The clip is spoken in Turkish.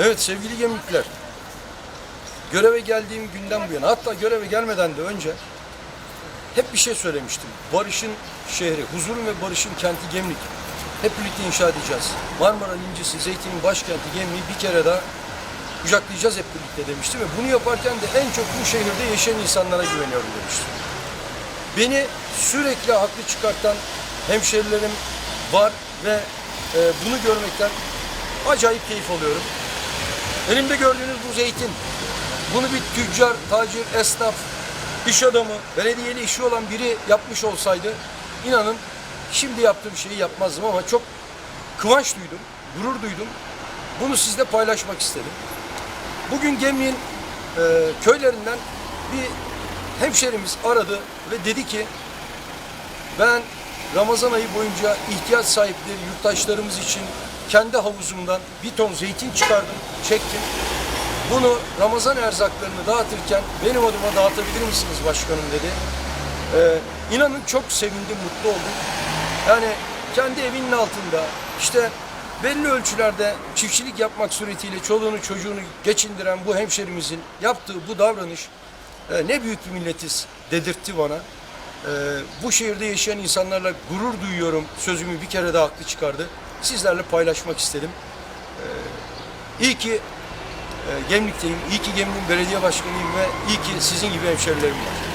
Evet sevgili gemlikler. Göreve geldiğim günden bu yana hatta göreve gelmeden de önce hep bir şey söylemiştim. Barış'ın şehri, huzurun ve barışın kenti Gemlik. Hep birlikte inşa edeceğiz. Marmara incisi, zeytinin başkenti Gemlik'i bir kere daha kucaklayacağız hep birlikte demiştim. Ve bunu yaparken de en çok bu şehirde yaşayan insanlara güveniyorum demiştim. Beni sürekli haklı çıkartan hemşerilerim var ve e, bunu görmekten acayip keyif alıyorum. Elimde gördüğünüz bu zeytin. Bunu bir tüccar, tacir, esnaf, iş adamı, belediyeli işi olan biri yapmış olsaydı inanın şimdi yaptığım şeyi yapmazdım ama çok kıvanç duydum, gurur duydum. Bunu sizle paylaşmak istedim. Bugün Gemlik'in e, köylerinden bir hemşerimiz aradı ve dedi ki ben Ramazan ayı boyunca ihtiyaç sahipleri yurttaşlarımız için kendi havuzumdan bir ton zeytin çıkardım, çektim. Bunu Ramazan erzaklarını dağıtırken benim adıma dağıtabilir misiniz başkanım dedi. Ee, inanın çok sevindim, mutlu oldum. Yani kendi evinin altında işte belli ölçülerde çiftçilik yapmak suretiyle çoluğunu çocuğunu geçindiren bu hemşerimizin yaptığı bu davranış e, ne büyük bir milletiz dedirtti bana. Ee, bu şehirde yaşayan insanlarla gurur duyuyorum sözümü bir kere daha haklı çıkardı. Sizlerle paylaşmak istedim. Ee, iyi ki e, Gemlik'teyim, iyi ki Gemlik'in belediye başkanıyım ve iyi ki sizin gibi hemşerilerim var.